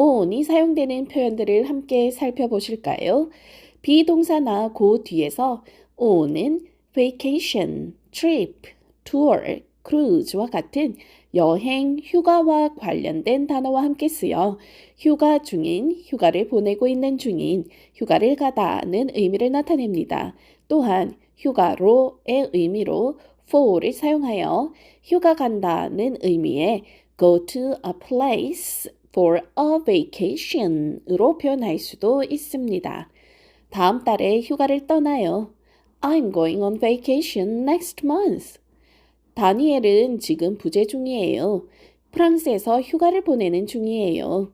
on이 사용되는 표현들을 함께 살펴보실까요? 비동사나 고 뒤에서 on은 vacation, trip, tour, cruise와 같은 여행, 휴가와 관련된 단어와 함께 쓰여 휴가 중인, 휴가를 보내고 있는 중인, 휴가를 가다는 의미를 나타냅니다. 또한 휴가로의 의미로 for를 사용하여 휴가 간다는 의미의 go to a place for a vacation으로 표현할 수도 있습니다. 다음 달에 휴가를 떠나요. I'm going on vacation next month. 다니엘은 지금 부재 중이에요. 프랑스에서 휴가를 보내는 중이에요.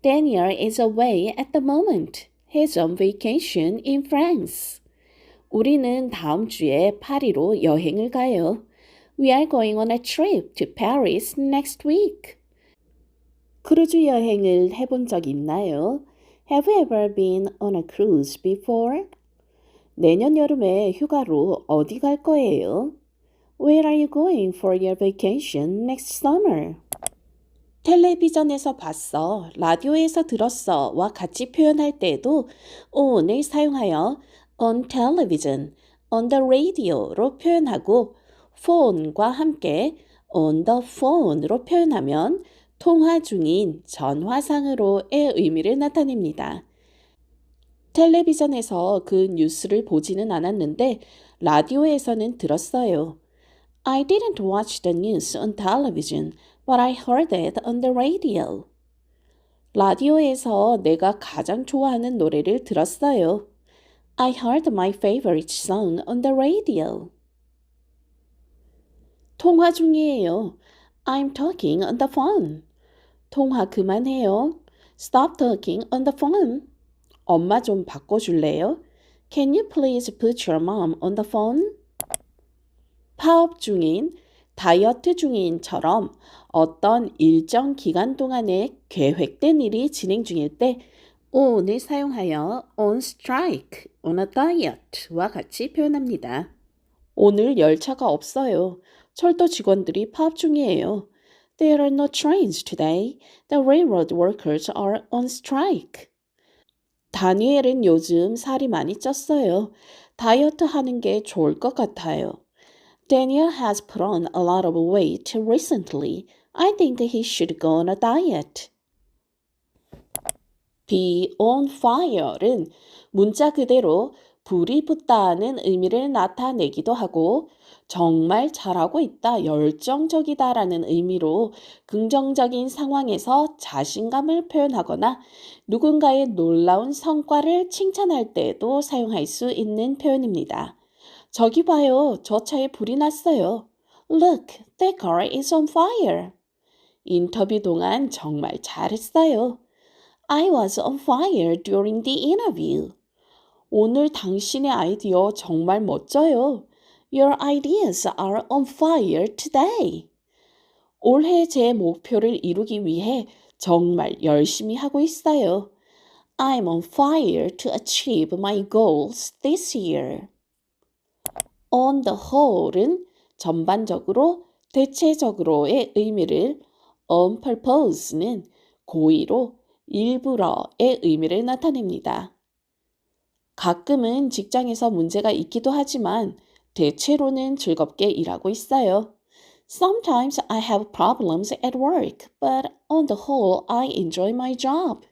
Daniel is away at the moment. He's on vacation in France. 우리는 다음 주에 파리로 여행을 가요. We are going on a trip to Paris next week. 크루즈 여행을 해본 적 있나요? Have you ever been on a cruise before? 내년 여름에 휴가로 어디 갈 거예요? Where are you going for your vacation next summer? 텔레비전에서 봤어, 라디오에서 들었어와 같이 표현할 때에도 on을 사용하여 on television, on the radio로 표현하고 phone과 함께 on the phone으로 표현하면 통화 중인 전화상으로의 의미를 나타냅니다. 텔레비전에서 그 뉴스를 보지는 않았는데 라디오에서는 들었어요. I didn't watch the news on television, but I heard it on the radio. 라디오에서 내가 가장 좋아하는 노래를 들었어요. I heard my favorite song on the radio. 통화 중이에요. I'm talking on the phone. 통화 그만해요. Stop talking on the phone. 엄마 좀 바꿔줄래요? Can you please put your mom on the phone? 파업 중인, 다이어트 중인처럼 어떤 일정 기간 동안에 계획된 일이 진행 중일 때 on을 사용하여 on strike, on a diet와 같이 표현합니다. 오늘 열차가 없어요. 철도 직원들이 파업 중이에요. There are no trains today. The railroad workers are on strike. 다니엘은 요즘 살이 많이 쪘어요. 다이어트 하는 게 좋을 것 같아요. Daniel has put on a lot of weight recently. I think he should go on a diet. be on fire는 문자 그대로 불이 붙다는 의미를 나타내기도 하고 정말 잘하고 있다, 열정적이다 라는 의미로 긍정적인 상황에서 자신감을 표현하거나 누군가의 놀라운 성과를 칭찬할 때에도 사용할 수 있는 표현입니다. 저기 봐요. 저 차에 불이 났어요. Look, that car is on fire. 인터뷰 동안 정말 잘했어요. I was on fire during the interview. 오늘 당신의 아이디어 정말 멋져요. Your ideas are on fire today. 올해 제 목표를 이루기 위해 정말 열심히 하고 있어요. I'm on fire to achieve my goals this year. On the whole은 전반적으로, 대체적으로의 의미를 on purpose는 고의로, 일부러의 의미를 나타냅니다. 가끔은 직장에서 문제가 있기도 하지만 대체로는 즐겁게 일하고 있어요. Sometimes I have problems at work, but on the whole I enjoy my job.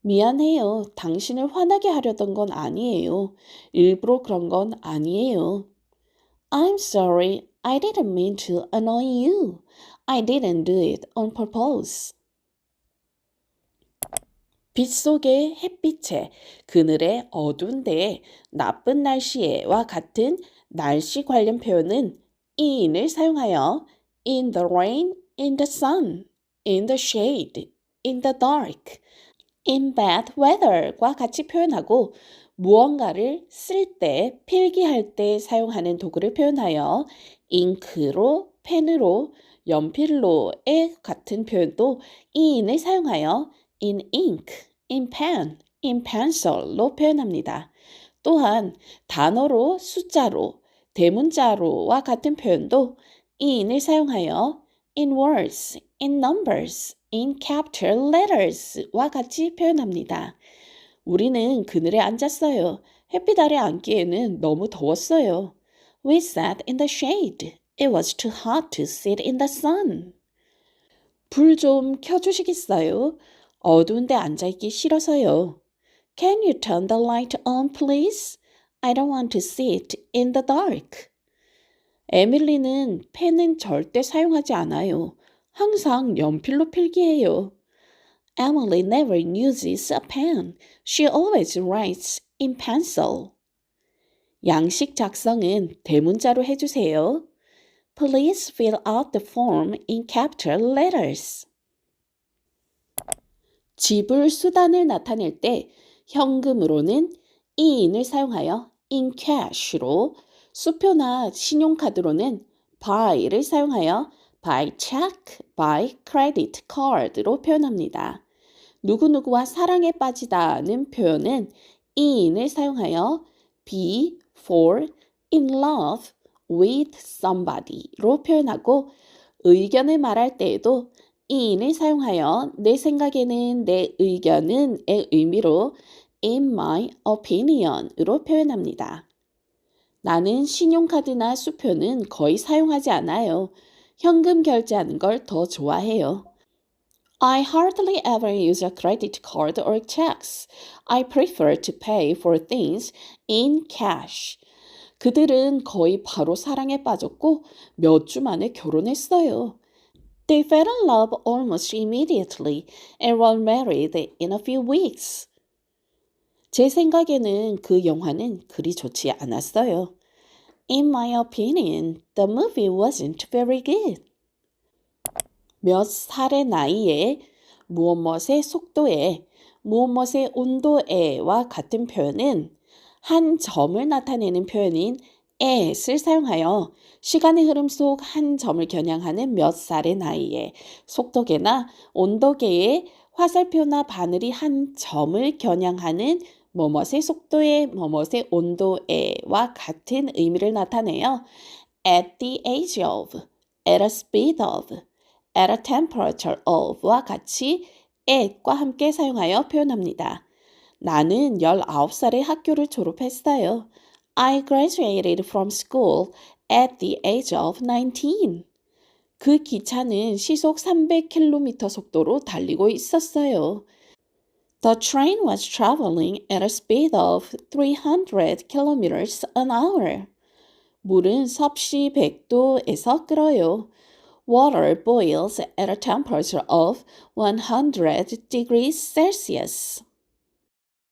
미안해요. 당신을 화나게 하려던 건 아니에요. 일부러 그런 건 아니에요. I'm sorry. I didn't mean to annoy you. I didn't do it on purpose. 빗속의 햇빛에 그늘의 어두운 데에 나쁜 날씨에와 같은 날씨 관련 표현은 in을 사용하여 in the rain, in the sun, in the shade, in the dark, in bad weather과 같이 표현하고 무언가를 쓸 때, 필기할 때 사용하는 도구를 표현하여 잉크로, 펜으로, 연필로의 같은 표현도 in을 사용하여 in ink, in pen, in pencil로 표현합니다. 또한 단어로, 숫자로, 대문자로와 같은 표현도 in을 사용하여 in words, in numbers, in capital letters와 같이 표현합니다. 우리는 그늘에 앉았어요. 햇빛 아래 앉기에는 너무 더웠어요. We sat in the shade. It was too hot to sit in the sun. 불 좀 켜주시겠어요? 어두운데 앉아있기 싫어서요. Can you turn the light on, please? I don't want to sit in the dark. 에밀리는 펜은 절대 사용하지 않아요. 항상 연필로 필기해요. Emily never uses a pen. She always writes in pencil. 양식 작성은 대문자로 해주세요. Please fill out the form in capital letters. 지불 수단을 나타낼 때 현금으로는 in을 사용하여 in cash로 수표나 신용카드로는 by를 사용하여 by check, by credit card로 표현합니다. 누구누구와 사랑에 빠지다는 표현은 in을 사용하여 be for in love with somebody로 표현하고 의견을 말할 때에도 in을 사용하여 내 생각에는 내 의견은의 의미로 in my opinion으로 표현합니다. 나는 신용카드나 수표는 거의 사용하지 않아요. 현금 결제하는 걸 더 좋아해요. I hardly ever use a credit card or checks. I prefer to pay for things in cash. 그들은 거의 바로 사랑에 빠졌고 몇 주 만에 결혼했어요. They fell in love almost immediately and were married in a few weeks. 제 생각에는 그 영화는 그리 좋지 않았어요. In my opinion, the movie wasn't very good. 몇 살의 나이에 무엇무엇의 속도에 무엇무엇의 온도에와 같은 표현은 한 점을 나타내는 표현인 at을 사용하여 시간의 흐름 속 한 점을 겨냥하는 몇 살의 나이에 속도계나 온도계의 화살표나 바늘이 한 점을 겨냥하는 뭐뭇의 속도에 뭐뭇의 온도에와 같은 의미를 나타내요. at the age of, at a speed of, at a temperature of와 같이 at과 함께 사용하여 표현합니다. 나는 19살에 학교를 졸업했어요. I graduated from school at the age of 19. 그 기차는 시속 300km 속도로 달리고 있었어요. The train was traveling at a speed of 300 kilometers an hour. 물은 섭씨 100도에서 끓어요. Water boils at a temperature of 100 degrees Celsius.